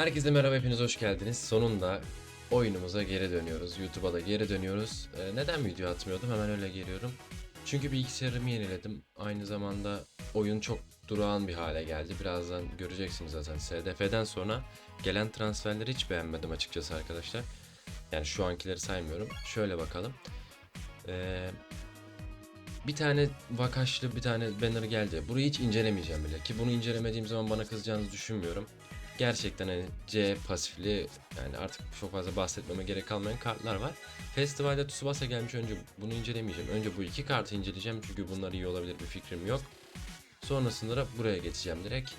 Herkese merhaba hepiniz hoş geldiniz. Sonunda oyunumuza geri dönüyoruz. YouTube'a da geri dönüyoruz. Ee, neden video atmıyordum? Hemen öyle geliyorum. Çünkü bilgisayarımı yeniledim. Aynı zamanda oyun çok durağan bir hale geldi. Birazdan göreceksiniz zaten. SDF'den sonra gelen transferleri hiç beğenmedim açıkçası arkadaşlar. Yani şu ankileri saymıyorum. Şöyle bakalım. Ee, bir tane vakaşlı bir tane banner geldi. Burayı hiç incelemeyeceğim bile. Ki bunu incelemediğim zaman bana kızacağınızı düşünmüyorum. Gerçekten hani C pasifli yani artık çok fazla bahsetmeme gerek kalmayan kartlar var. Festivalde Tsubasa gelmiş önce bunu incelemeyeceğim. Önce bu iki kartı inceleyeceğim çünkü bunlar iyi olabilir bir fikrim yok. Sonrasında da buraya geçeceğim direkt.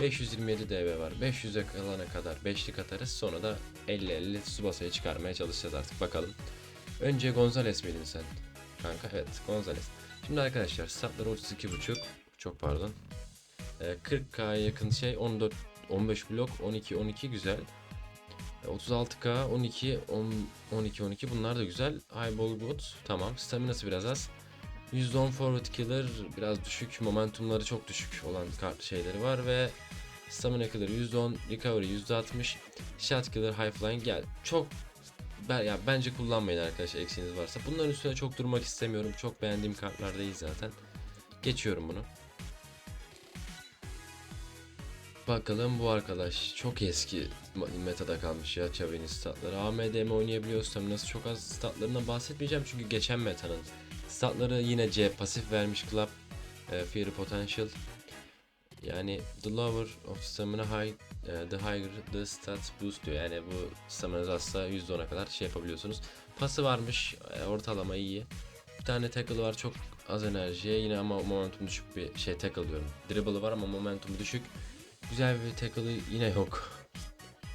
527 DB var. 500'e kalana kadar 5'lik atarız. Sonra da 50-50 Tsubasa'yı çıkarmaya çalışacağız artık bakalım. Önce Gonzales miydin sen? Kanka evet Gonzales. Şimdi arkadaşlar statları 32.5 çok pardon. Ee, 40k'ya yakın şey 14 15 blok 12 12 güzel. E, 36k 12 10 12 12 bunlar da güzel. Highball good tamam. Staminası biraz az. %10 forward killer biraz düşük. Momentumları çok düşük olan kart şeyleri var ve Stamina killer %10, recovery %60, shot killer, high flying gel. Çok ben, ya bence kullanmayın arkadaşlar eksiğiniz varsa. Bunların üstüne çok durmak istemiyorum. Çok beğendiğim kartlar değil zaten. Geçiyorum bunu. Bakalım bu arkadaş çok eski metada kalmış ya Chavin'in statları. AMDM oynayabiliyor staminası çok az statlarından bahsetmeyeceğim çünkü geçen metanın statları yine C pasif vermiş Club e, Fury Potential yani the lower of stamina high e, the higher the stats boost diyor yani bu staminanız azsa %10'a kadar şey yapabiliyorsunuz. Pası varmış e, ortalama iyi. Bir tane tackle var çok az enerjiye yine ama momentum düşük bir şey tackle diyorum. Dribble'ı var ama momentum düşük. Güzel bir tackle'ı yine yok.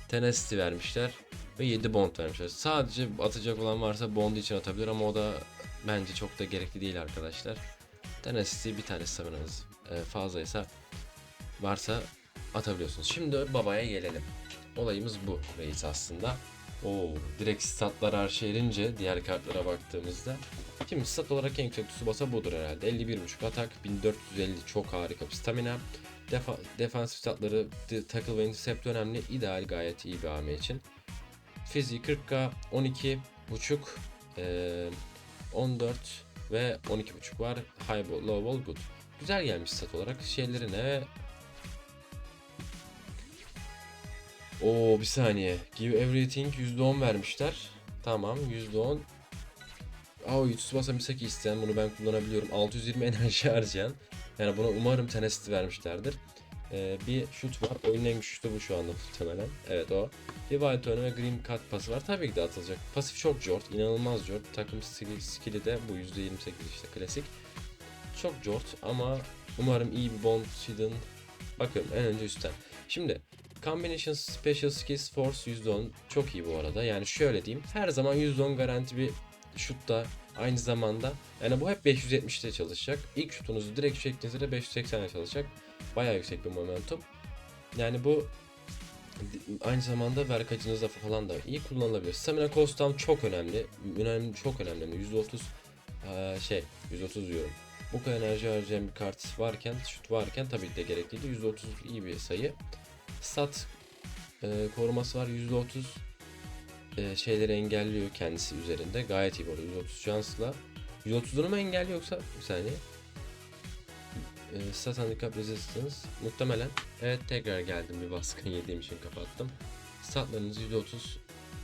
Tenacity vermişler ve 7 bond vermişler. Sadece atacak olan varsa bond için atabilir ama o da bence çok da gerekli değil arkadaşlar. Tenacity bir tane staminanız e, fazlaysa varsa atabiliyorsunuz. Şimdi babaya gelelim. Olayımız bu reis aslında. Oo, direkt statlar arşerince diğer kartlara baktığımızda Şimdi stat olarak en yüksek Tsubasa budur herhalde. 51.5 atak, 1450 çok harika bir stamina. Defa, defansif statları tackle ve intercept önemli. İdeal gayet iyi bir AM için. Fiziği 40k, 12 buçuk, eee, 14 ve 12 buçuk var. High ball, low ball good. Güzel gelmiş stat olarak. Şeyleri ne? Oo bir saniye. Give everything %10 vermişler. Tamam %10. Aa Tsubasa Misaki isteyen bunu ben kullanabiliyorum. 620 enerji harcayan. Yani buna umarım tenacity vermişlerdir. Ee, bir şut var. Oyunun en şutu bu şu anda muhtemelen. Evet o. Bir Wild Turn ve Green Cut pası var. Tabii ki de atılacak. Pasif çok jort. inanılmaz jort. Takım skill'i, skill'i de bu %28 işte klasik. Çok jort ama umarım iyi bir Bond Hidden. Bakın en önce üstten. Şimdi Combination Special Skills Force %10 çok iyi bu arada. Yani şöyle diyeyim. Her zaman %10 garanti bir şutta aynı zamanda yani bu hep 570'te çalışacak. İlk şutunuzu direkt çektiğinizde de 580'e çalışacak. Bayağı yüksek bir momentum. Yani bu aynı zamanda verkacınızda falan da iyi kullanılabilir. Stamina cost down çok önemli. Önemli çok önemli. %30 eee, şey 130 diyorum. Bu kadar enerji harcayan bir kart varken, şut varken tabii de gerekliydi. %30 iyi bir sayı. Stat eee, koruması var. %30 e, şeyleri engelliyor kendisi üzerinde. Gayet iyi bu arada. 130 şansla. 130'unu mu engelliyor yoksa bir saniye. E, Stat Handicap Resistance muhtemelen. Evet tekrar geldim bir baskın yediğim için kapattım. Statlarınız %30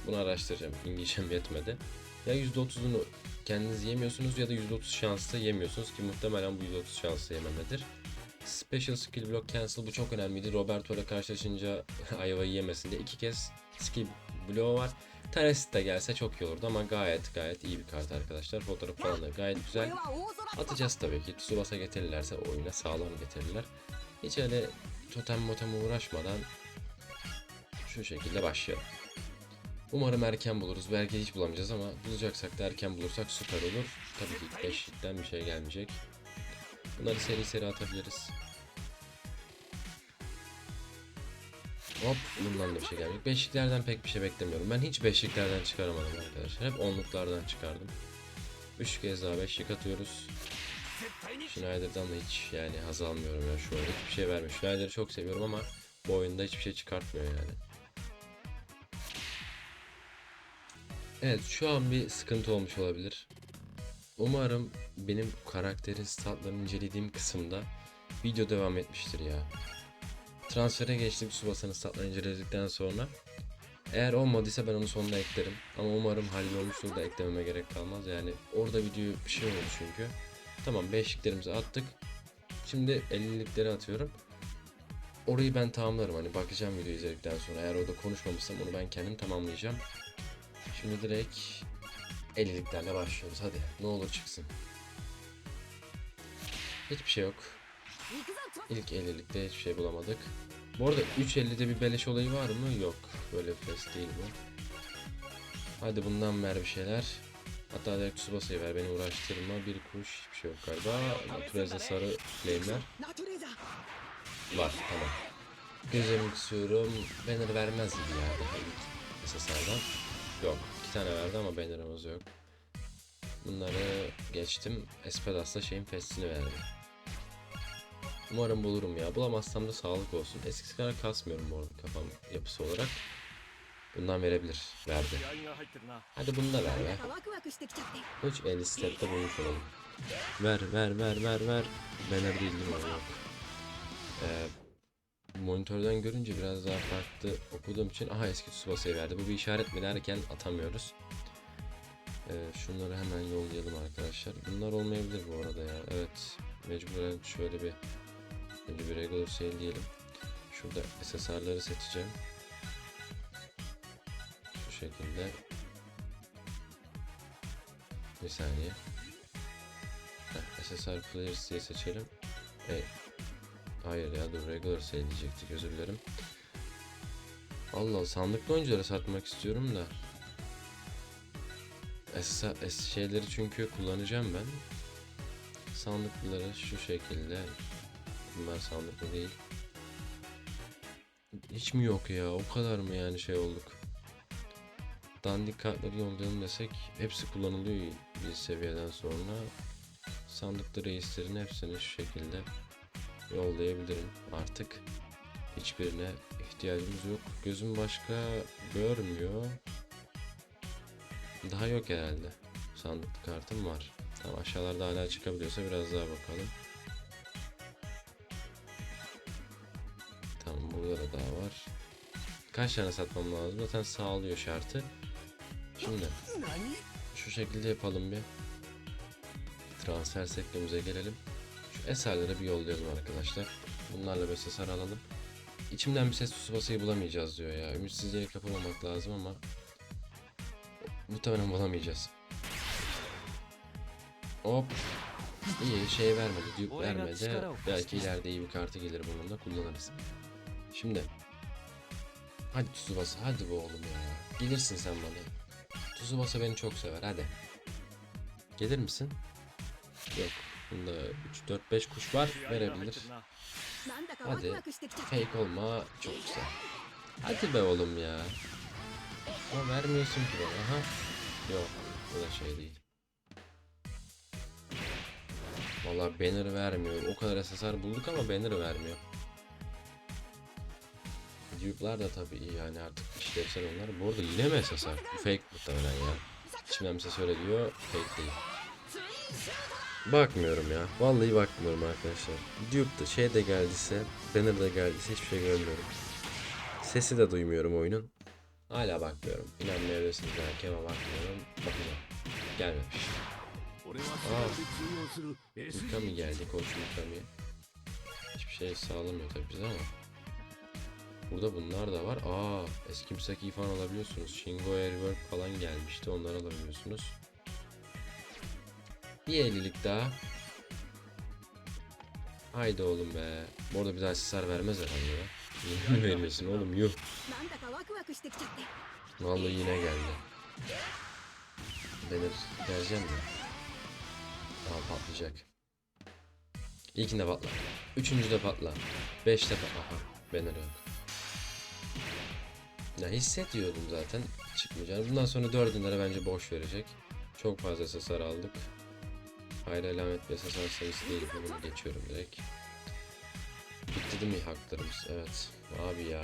bunu araştıracağım. İngilizcem yetmedi. Ya %30'unu kendiniz yemiyorsunuz ya da %30 şansla yemiyorsunuz ki muhtemelen bu %30 şansla yememedir. Special Skill Block Cancel bu çok önemliydi. Roberto ile karşılaşınca ayvayı yemesin diye iki kez skill bloğu var. Teresit de gelse çok iyi olurdu ama gayet gayet iyi bir kart arkadaşlar. Fotoğraf falan da gayet güzel. Atacağız tabii ki. Tsubasa getirirlerse oyuna sağlam getirirler. Hiç öyle totem motem uğraşmadan şu şekilde başlayalım. Umarım erken buluruz. Belki hiç bulamayacağız ama bulacaksak da erken bulursak süper olur. Tabii ki ilk beşlikten bir şey gelmeyecek. Bunları seri seri atabiliriz. Hop bundan da bir şey gelmedi. Beşliklerden pek bir şey beklemiyorum. Ben hiç beşliklerden çıkaramadım arkadaşlar. Hep onluklardan çıkardım. 3 kez daha beşlik atıyoruz. Schneider'dan da hiç yani haz almıyorum ya şu an. Hiçbir şey vermiyor. Schneider'ı çok seviyorum ama bu oyunda hiçbir şey çıkartmıyor yani. Evet şu an bir sıkıntı olmuş olabilir. Umarım benim karakterin statlarını incelediğim kısımda video devam etmiştir ya. Transfere geçtim Tsubasa'nın statlarını inceledikten sonra. Eğer olmadıysa ben onu sonuna eklerim. Ama umarım hallolmuştur da eklememe gerek kalmaz. Yani orada video bir şey oldu çünkü. Tamam beşliklerimizi attık. Şimdi 50'likleri atıyorum. Orayı ben tamamlarım. Hani bakacağım video izledikten sonra. Eğer orada konuşmamışsam onu ben kendim tamamlayacağım. Şimdi direkt 50'liklerle başlıyoruz. Hadi ne olur çıksın. Hiçbir şey yok. İlk 50'likte hiçbir şey bulamadık. Bu arada 3.50'de bir beleş olayı var mı? Yok. Böyle bir fes değil bu. Hadi bundan ver bir şeyler. Hatta direkt Tsubasa'yı ver beni uğraştırma. Bir kuş hiçbir şey yok galiba. Natureza sarı flame'ler. Var tamam. Gözlerimi kısıyorum. Banner vermez gibi ya daha SSR'dan. Yok. iki tane verdi ama banner'ımız yok. Bunları geçtim. Espedas'la şeyin festini verdi. Umarım bulurum ya. Bulamazsam da sağlık olsun. Eskisi kadar kasmıyorum bu arada kafam yapısı olarak. Bundan verebilir. Verdi. Hadi bunu da ver be. 3 el stepte bulmuş olalım. Ver ver ver ver ver. Ben de değildim. Ee, monitörden görünce biraz daha farklı okuduğum için aha eski Tsubasa'yı verdi. Bu bir işaret mi derken atamıyoruz. Ee, şunları hemen yollayalım arkadaşlar. Bunlar olmayabilir bu arada ya. Evet. Mecburen şöyle bir önce bir regular sale diyelim. Şurada SSR'ları seçeceğim. Şu şekilde. Bir saniye. Heh, SSR Players diye seçelim. Hey. Hayır ya dur regular sale diyecektik özür dilerim. Allah Allah sandıklı oyunculara satmak istiyorum da. SSR, şeyleri çünkü kullanacağım ben. Sandıkları şu şekilde. Bunlar sandıklı değil. Hiç mi yok ya? O kadar mı yani şey olduk? dandik kartları yollayalım desek hepsi kullanılıyor bir seviyeden sonra. Sandıklı reislerin hepsini şu şekilde yollayabilirim. Artık hiçbirine ihtiyacımız yok. Gözüm başka görmüyor. Daha yok herhalde. Sandıklı kartım var. Tamam aşağılarda hala çıkabiliyorsa biraz daha bakalım kaç tane satmam lazım zaten sağlıyor şartı Şimdi 何 şu şekilde yapalım bir. Transfer sekmemize gelelim. Şu eserlere bir yollayalım arkadaşlar. Bunlarla bir SSR alalım. İçimden bir ses Tsubasa'yı bulamayacağız diyor ya. Ümitsizliğe kapılmamak lazım ama muhtemelen bulamayacağız. Hop. İyi şey vermedi, dupe vermedi. Belki ileride iyi bir kartı gelir bunun da kullanırız. Şimdi. Hadi Tsubasa hadi be oğlum ya. Gelirsin sen bana. Tsubasa beni çok sever hadi. Gelir misin? Yok. Bunda 3 4 5 kuş var verebilir. Hadi. Fake olma çok güzel. Hadi be oğlum ya. Ama vermiyorsun ki bana. Aha. Yok. Bu da şey değil. Valla banner vermiyor. O kadar SSR bulduk ama banner vermiyor. Dube'lar da tabii iyi yani artık işlevsel onlar. Bu arada yine mi SSR? Bu fake muhtemelen ya. İçimden bize söyle diyor. Fake değil. Bakmıyorum ya. Vallahi bakmıyorum arkadaşlar. Dupe da şey de geldiyse, banner da geldiyse hiçbir şey görmüyorum. Sesi de duymuyorum oyunun. Hala bakmıyorum. İnanmayabilirsiniz belki ama bakmıyorum. Bakacağım. Gelmemiş. Aa. Mikami geldi. Koç Mikami. Hiçbir şey sağlamıyor tabii bize ama. Burada bunlar da var. Aa, eski Misaki falan alabiliyorsunuz. Shingo Airwork falan gelmişti. Onları alabiliyorsunuz. Bir ellilik daha. Haydi oğlum be. Bu arada bir daha sisar vermez herhalde ya. Yuh veriyorsun oğlum yuh. Vallahi yine geldi. Denir. Vereceğim de. Tamam patlayacak. İlkinde patla. Üçüncüde patla. Beşte patla. Aha. Banner yok. Ya hissediyordum zaten çıkmayacağını. Bundan sonra dördünlere bence boş verecek. Çok fazla SSR aldık. Hayır alamet ve SSR sayısı değil. Bunu geçiyorum direkt. Bitti değil mi haklarımız? Evet. Abi ya.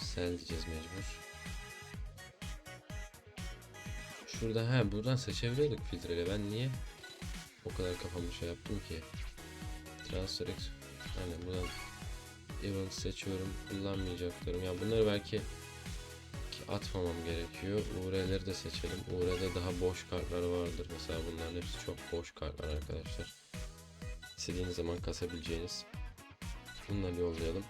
Sel diyeceğiz mecbur. Şurada ha buradan seçebiliyorduk filtreyle. Ben niye o kadar kafamı şey yaptım ki? Transfer. Aynen buradan event seçiyorum. Kullanmayacaklarım. Ya bunları belki ki atmamam gerekiyor. UR'leri de seçelim. UR'de daha boş kartlar vardır. Mesela bunların hepsi çok boş kartlar arkadaşlar. İstediğiniz zaman kasabileceğiniz. Bunları yollayalım.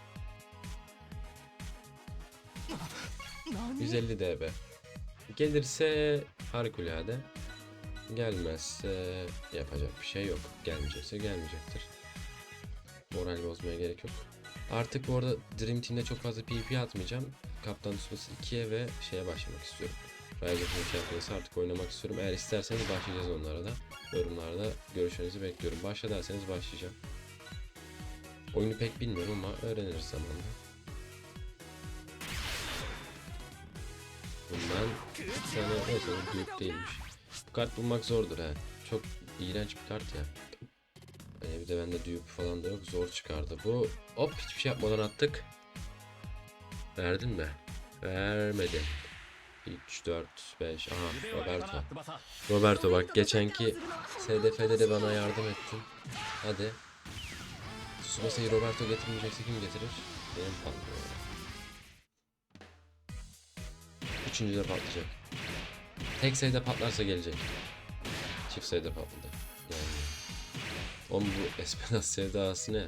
150 DB. Gelirse harikulade. Gelmezse yapacak bir şey yok. Gelmeyecekse gelmeyecektir. Moral bozmaya gerek yok. Artık bu arada Dream Team'de çok fazla PvP atmayacağım. Kaptan Tsubasa 2'ye ve şeye başlamak istiyorum. New Champions'ı artık oynamak istiyorum. Eğer isterseniz başlayacağız onlara da. Yorumlarda görüşlerinizi bekliyorum. Başla derseniz başlayacağım. Oyunu pek bilmiyorum ama öğreniriz zamanla. Bundan bir tane bu büyük değilmiş. Bu kart bulmak zordur ha. Çok iğrenç bir kart ya. Ee, bir de bende dupe falan da yok. Zor çıkardı bu. Hop hiçbir şey yapmadan attık. Verdin mi? Vermedi. 3, 4, 5. Aha Roberto. Roberto bak geçenki SDF'de de bana yardım ettin. Hadi. Tsubasa'yı Roberto getirmeyecekse kim getirir? Benim patlıyor. Üçüncü de patlayacak. Tek sayıda patlarsa gelecek. Çift sayıda patladı. Oğlum bu Espedas sevdası ne?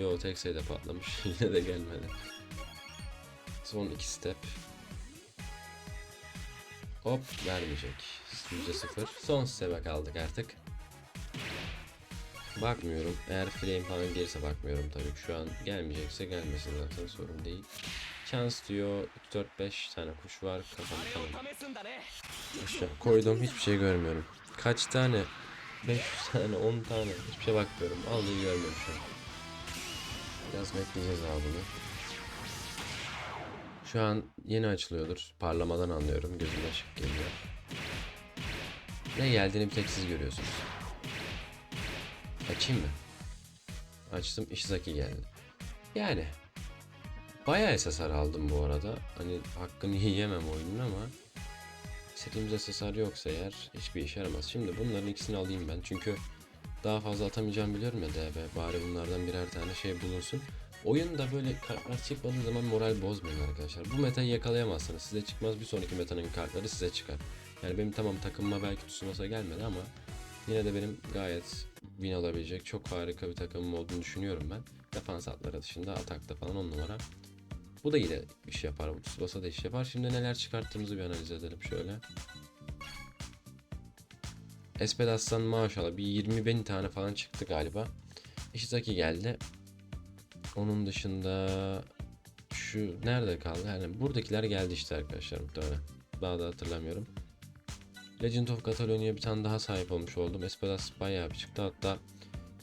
Yo tek sayıda patlamış. Yine de gelmedi. Son iki step. Hop vermeyecek. Yüzde sıfır. Son step'e kaldık artık. Bakmıyorum. Eğer flame falan gelirse bakmıyorum tabii. Şu an gelmeyecekse gelmesin zaten sorun değil. Chance diyor 3 4 5 tane kuş var. Kafamı tamam. Aşağı koydum hiçbir şey görmüyorum. Kaç tane? 500 tane 10 tane hiçbir şey bakmıyorum. Aldığı görmüyorum şu an. Biraz bekleyeceğiz abi bunu. Şu an yeni açılıyordur. Parlamadan anlıyorum. Gözüme ışık geliyor. Ne geldiğini bir tek siz görüyorsunuz. Açayım mı? Açtım. Ishizaki geldi. Yani. Bayağı SSR aldım bu arada. Hani hakkını yiyemem oyunun ama. İstediğimiz SSR yoksa eğer hiçbir işe yaramaz. Şimdi bunların ikisini alayım ben. Çünkü daha fazla atamayacağım biliyorum ya DB. Bari bunlardan birer tane şey bulunsun. Oyunda böyle kartlar çıkmadığı zaman moral bozmayın arkadaşlar. Bu metayı yakalayamazsınız. Size çıkmaz bir sonraki metanın kartları size çıkar. Yani benim tamam takımıma belki Tsubasa gelmedi ama yine de benim gayet win alabilecek çok harika bir takımım olduğunu düşünüyorum ben. Defans hatları dışında atakta falan on numara. Bu da yine iş yapar. Bu Tsubasa da iş yapar. Şimdi neler çıkarttığımızı bir analiz edelim şöyle. Espedas'tan maşallah bir 20 bin tane falan çıktı galiba. Ishizaki geldi. Onun dışında şu nerede kaldı? Yani buradakiler geldi işte arkadaşlar muhtemelen. Daha da hatırlamıyorum. Legend of Catalonia'ya bir tane daha sahip olmuş oldum. Espedas bayağı bir çıktı. Hatta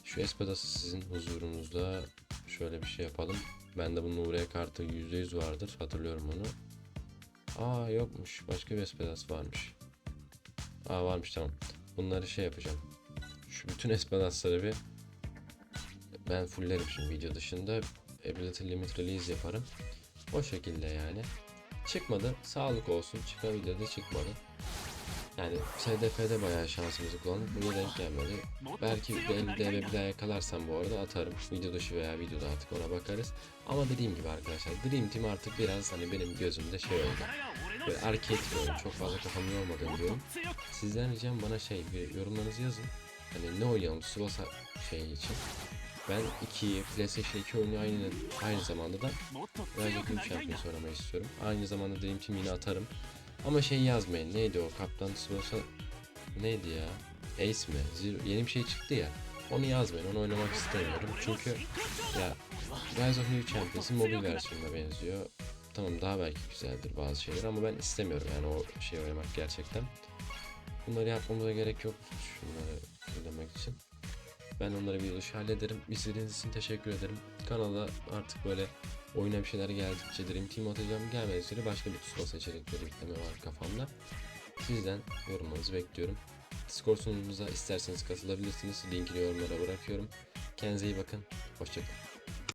şu Espedas'ı sizin huzurunuzda şöyle bir şey yapalım. Bende bunun buraya kartı %100 vardır. Hatırlıyorum onu. Aa yokmuş. Başka bir Espedas varmış. Aa varmış tamam. Bunları şey yapacağım. Şu bütün Espedas'ları bir ben fulllerim şimdi video dışında. Ability Limit Release yaparım. O şekilde yani. Çıkmadı. Sağlık olsun. Çıkabilir de çıkmadı. Yani SDF'de bayağı şansımızı kullandık. Burada denk gelmedi. Belki 50 DB bir daha yakalarsam bu arada atarım. Video dışı veya videoda artık ona bakarız. Ama dediğim gibi arkadaşlar Dream Team artık biraz hani benim gözümde şey oldu. Böyle arcade bir. Çok fazla kafamı yormadığım bir oyun. Sizden ricam bana şey bir yorumlarınızı yazın. Hani ne oynayalım Tsubasa şey için. Ben 2 PlayStation 2 oyunu aynı aynı zamanda da Rise of Champions oynamayı istiyorum. Aynı zamanda Dream Team yine atarım. Ama şey yazmayın. Neydi o? Kaptan Tsubasa neydi ya? Ace mi? Zero. Yeni bir şey çıktı ya. Onu yazmayın. Onu oynamak istemiyorum. Çünkü ya Rise of New Champions'ın mobil versiyonuna benziyor. Tamam daha belki güzeldir bazı şeyler ama ben istemiyorum yani o şey oynamak gerçekten. Bunları yapmamıza gerek yok. Şunları söylemek için. Ben onları bir dışı hallederim. İzlediğiniz için teşekkür ederim. Kanala artık böyle oyuna bir şeyler geldikçe Dream Team atacağım. Gelmedikçe başka bir Tsubasa içerikleri yükleme var kafamda. Sizden yorumlarınızı bekliyorum. Discord sunumumuza isterseniz katılabilirsiniz. Linkini yorumlara bırakıyorum. Kendinize iyi bakın. Hoşçakalın.